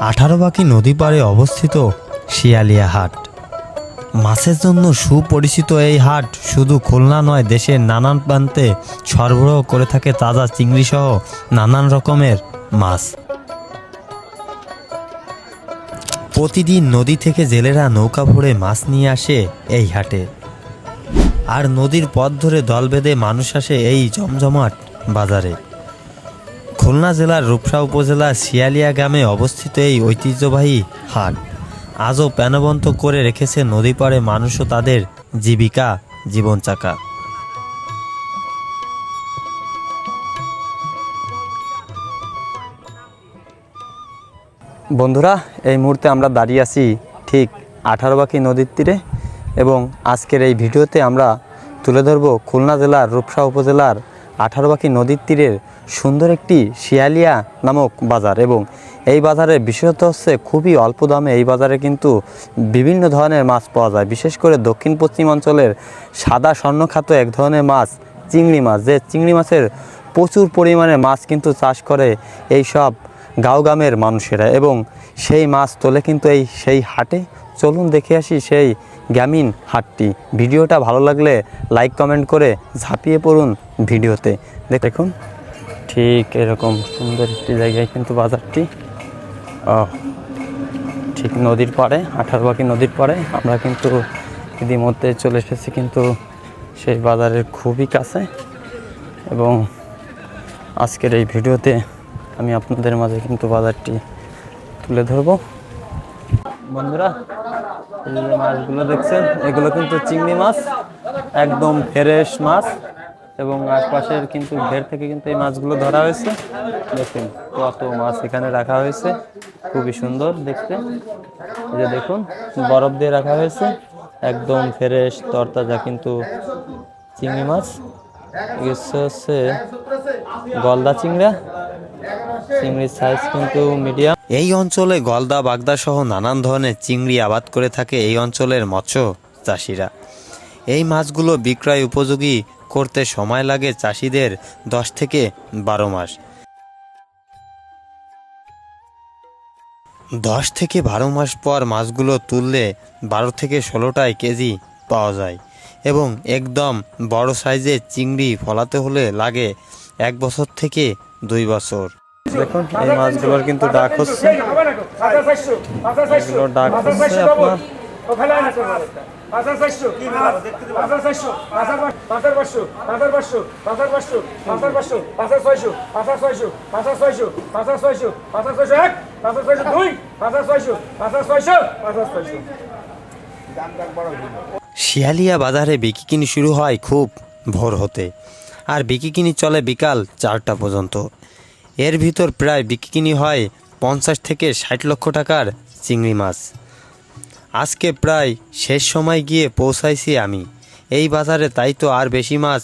আঠারো বাকি নদী পাড়ে অবস্থিত শিয়ালিয়া হাট। মাছের জন্য সুপরিচিত এই হাট শুধু খুলনা নয়, দেশের নানান প্রান্তে সরবরাহ করে থাকে তাজা চিংড়ি সহ নানান রকমের মাছ। প্রতিদিন নদী থেকে জেলেরা নৌকা ভরে মাছ নিয়ে আসে এই হাটে। আর নদীর পথ ধরে দল বেঁধে মানুষ আসে এই জমজমাট বাজারে। খুলনা জেলার রূপসা উপজেলার শিয়ালিয়া গ্রামে অবস্থিত এই ঐতিহ্যবাহী হাট। আজও প্যানবন্ত করে রেখেছে নদী পাড়ে মানুষও তাদের জীবিকা জীবন চাকা বন্ধুরা, এই মুহূর্তে আমরা দাঁড়িয়ে আছি ঠিক আঠারো বাকি নদীর তীরে এবং আজকের এই ভিডিওতে আমরা তুলে ধরব খুলনা জেলার রূপসা উপজেলার আঠারো বাকি নদীর তীরের সুন্দর একটি শিয়ালিয়া নামক বাজার এবং এই বাজারে বিশেষত হচ্ছে খুবই অল্প দামে এই বাজারে কিন্তু বিভিন্ন ধরনের মাছ পাওয়া যায়। বিশেষ করে দক্ষিণ পশ্চিম অঞ্চলের সাদা স্বর্ণখ্যাত এক ধরনের মাছ, চিংড়ি মাছ। যে চিংড়ি মাছের প্রচুর পরিমাণে মাছ কিন্তু চাষ করে এই সব গাঁও গ্রামের মানুষেরা এবং সেই মাছ তোলে কিন্তু এই সেই হাটে। চলুন দেখে আসি সেই গ্রামীণ হাটটি। ভিডিওটা ভালো লাগলে লাইক, কমেন্ট করে ঝাঁপিয়ে পড়ুন। ভিডিওতে। দেখুন। ঠিক এরকম সুন্দর একটি জায়গায় কিন্তু বাজারটি। ঠিক নদীর পাড়ে আঠারো বাকি নদীর পাড়ে। আমরা কিন্তু ইতিমধ্যে চলে এসেছি কিন্তু সেই বাজারের খুবই কাছে। এবং আজকের এই ভিডিওতে আমি আপনাদের মাঝে কিন্তু বাজারটি তুলে ধরবো। বন্ধুরা, এই মাছগুলো দেখছেন? এগুলো কিন্তু চিংড়ি মাছ, একদম ফ্রেশ মাছ। এবং আশপাশের কিন্তু ঘের থেকে কিন্তু এই মাছগুলো ধরা হয়েছে। দেখুন কত মাছ এখানে রাখা হয়েছে। খুবই সুন্দর দেখতে। যে দেখুন, বরফ দিয়ে রাখা হয়েছে। একদম ফ্রেশ, তরতাজা কিন্তু চিংড়ি মাছ। হচ্ছে গলদা চিংড়া। চিংড়ির সাইজ কিন্তু মিডিয়াম এই অঞ্চলে গলদা, বাগদা সহ নানান ধরনের চিংড়ি আবাদ করে থাকে এই অঞ্চলের মৎস্য চাষিরা। এই মাছগুলো বিক্রয় উপযোগী করতে সময় লাগে চাষিদের দশ থেকে বারো মাস দশ থেকে বারো মাস পর মাছগুলো তুললে বারো থেকে ষোলোটায় কেজি পাওয়া যায় এবং একদম বড় সাইজের চিংড়ি ফলাতে হলে লাগে এক বছর থেকে দুই বছর দেখুন এই মাছগুলোর কিন্তু ডাক হচ্ছে ডাক হচ্ছে আপনার শিয়ালিয়া বাজারে বিকিকিনি শুরু হয় খুব ভোর হতে আর বিকিকিনি চলে বিকাল চারটা পর্যন্ত। এর ভিতর প্রায় বিকিকিনি হয় পঞ্চাশ থেকে ষাট লক্ষ টাকার চিংড়ি মাছ। আজকে প্রায় শেষ সময় গিয়ে পৌঁছাইছি আমি। এই বাজারে তাই তো আর বেশি মাছ।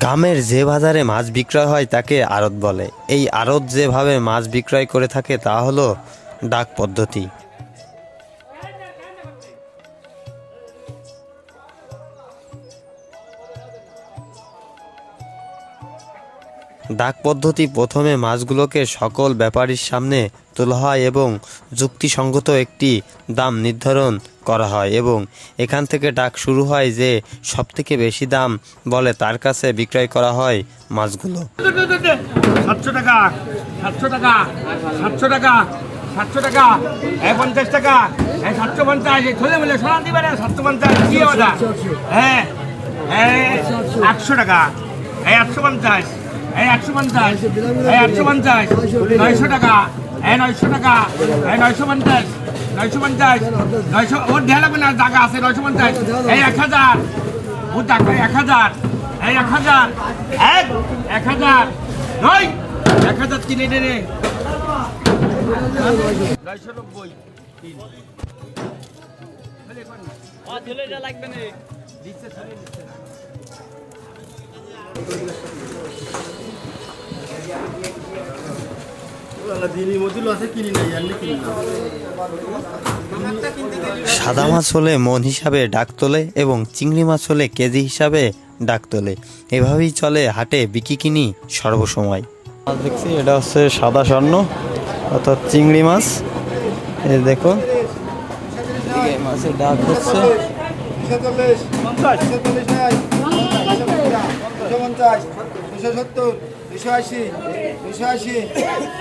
গ্রামের যে বাজারে মাছ বিক্রয় হয় তাকে আড়ত বলে। এই আড়ত যেভাবে মাছ বিক্রয় করে থাকে তা হলো ডাক পদ্ধতি। ডাক পদ্ধতি প্রথমে মাছগুলোকে সকল ব্যাপারীর সামনে তোলা হয় এবং যুক্তিসঙ্গত একটি দাম নির্ধারণ করা হয় এবং এখান থেকে ডাক শুরু হয় যে সবথেকে বেশি দাম বলে তার কাছে বিক্রয় করা হয় মাছগুলো। সাতশো টাকা সাতশো টাকা সাতশো টাকা সাতশো টাকা এই পঞ্চাশ টাকা এই সাতশো পঞ্চাশ এই ছোলে মিলে সোনা দিবে না সাতশো পঞ্চাশ কি ওটা হ্যাঁ এই আটশো টাকা এই আটশো পঞ্চাশ। এই আটশো পঞ্চাশ। এই আটশো পঞ্চাশ। নয়শো টাকা। এই নয়শো টাকা। এই নয়শো পঞ্চাশ। নয়শো পঞ্চাশ। নয়শো ওর দেয়া লাগবে না টাকা আছে নয়শো পঞ্চাশ। এই এক হাজার। ও টাকা এক হাজার। এই এক হাজার। এক এক হাজার। নয়। এক হাজার তিন এনে নে নয়শো নব্বই। তিন। দিচ্ছে ছড়িয়ে দিচ্ছে সাদা মাছ হলে মন হিসাবে ডাক তোলে এবং চিংড়ি মাছ হলে কেজি হিসাবে ডাক তোলে। এভাবেই চলে হাটে বিকি কিনি সর্বসময়। মাছ দেখছি এটা হচ্ছে সাদা স্বর্ণ অর্থাৎ চিংড়ি মাছ। এই দেখো। মাছের ডাক হচ্ছে। পঞ্চাশ দুশো সত্তর দুশো আশি দুশো আশি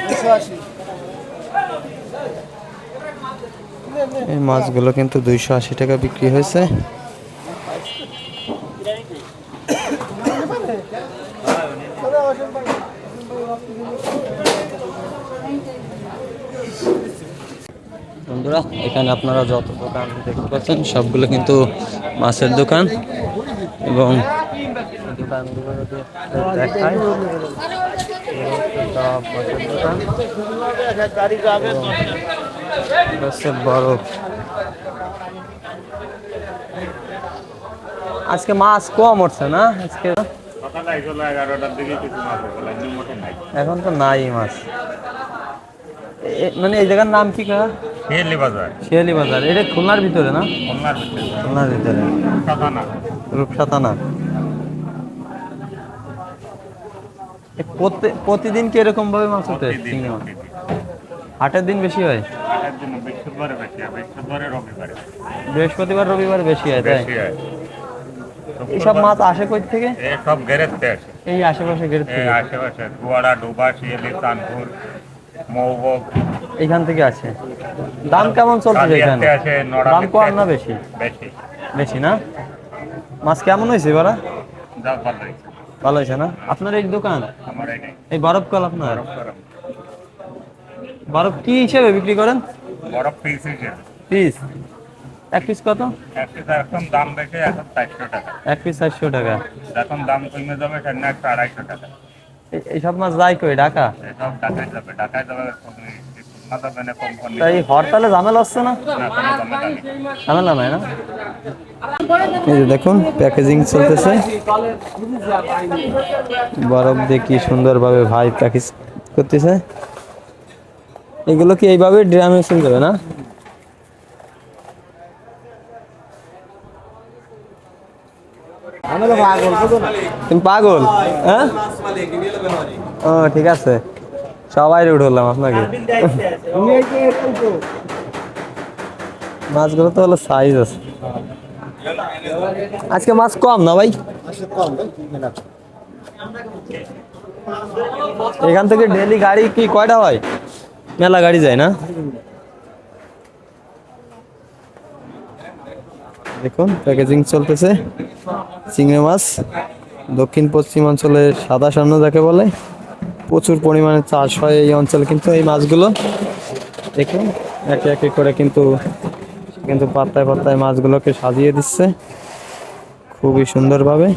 দুশো আশি। এই মাছগুলো কিন্তু দুইশো আশি টাকা বিক্রি হয়েছে। বন্ধুরা এখানে আপনারা যত দোকান দেখতে পাচ্ছেন সবগুলো কিন্তু মাছের দোকান এবং দেখায় সব দোকান আজকে মাছ কম উঠছে না? আজকে এখন তো নাই মাছ। মানে এই জায়গার নাম কি কা বাজার। শিয়ালি বাজার। এটা খুলনার ভিতরে না? খুলনার ভিতরে। খুলনার ভিতরে। কথা না প্রতিদিন কি এরকম ভাবে মাছ ওঠে চিংড়ি মাছ? হাটের দিন বেশি হয়? বৃহস্পতিবারে রবিবারে। বেশি হয় তাই? এইসব মাছ আসে কই থেকে? এই সব আসে। এই আশেপাশে গেট থেকে? আশেপাশে দুয়ারা ডোবা শিয়ালি কানপুর মৌবক। এখান থেকে আছে দাম কেমন চলছে এখানে? দাম কম না বেশি? বেশি। বেশি না? মাছ কেমন হয়েছে এবার ভালো হয়েছে। ভালো হয়েছে না? আপনার এই দোকান? এই বরফ কল আপনার? বরফ কি হিসেবে বিক্রি করেন? বরফ পিস হিসেবে। পিস? এক পিস কত? একটা এখন দাম বেশি এখন চারশো টাকা। এক পিস চারশো টাকা। যখন দাম কমে যাবে সেদিন একটা আড়াইশো টাকা। এইসব মাছ যায় কই? ঢাকা? এসব টাকায় যাবে। টাকায় যাবে তাই হরতালে ঝামেলা হচ্ছে না? ঝামেলা নাই না? এই দেখুন প্যাকেজিং চলতেছে। বরফ দিয়ে কি সুন্দরভাবে ভাই প্যাকেজ করতেছে। এগুলো কি এইভাবে ড্রামে চলে যাবে না? পাগল হ্যাঁ? ঠিক আছে। সবাই উঠলাম আপনাকে। মাছগুলো তো হলো সাইজ আছে। আজকে মাছ কম না ভাই? এখান থেকে ডেলি গাড়ি কি কয়টা হয়? মেলা গাড়ি যায় না? দেখুন প্যাকেজিং চলতেছে। চিংড়ি মাছ দক্ষিণ পশ্চিম অঞ্চলে সাদা স্বর্ণ যাকে বলে। প্রচুর পরিমাণে চাষ হয় এই অঞ্চলে। কিন্তু এই মাছগুলো দেখুন, একে একে করে কিন্তু কিন্তু পাত্তায় পাত্তায় মাছগুলোকে সাজিয়ে দিচ্ছে। খুবই সুন্দরভাবে।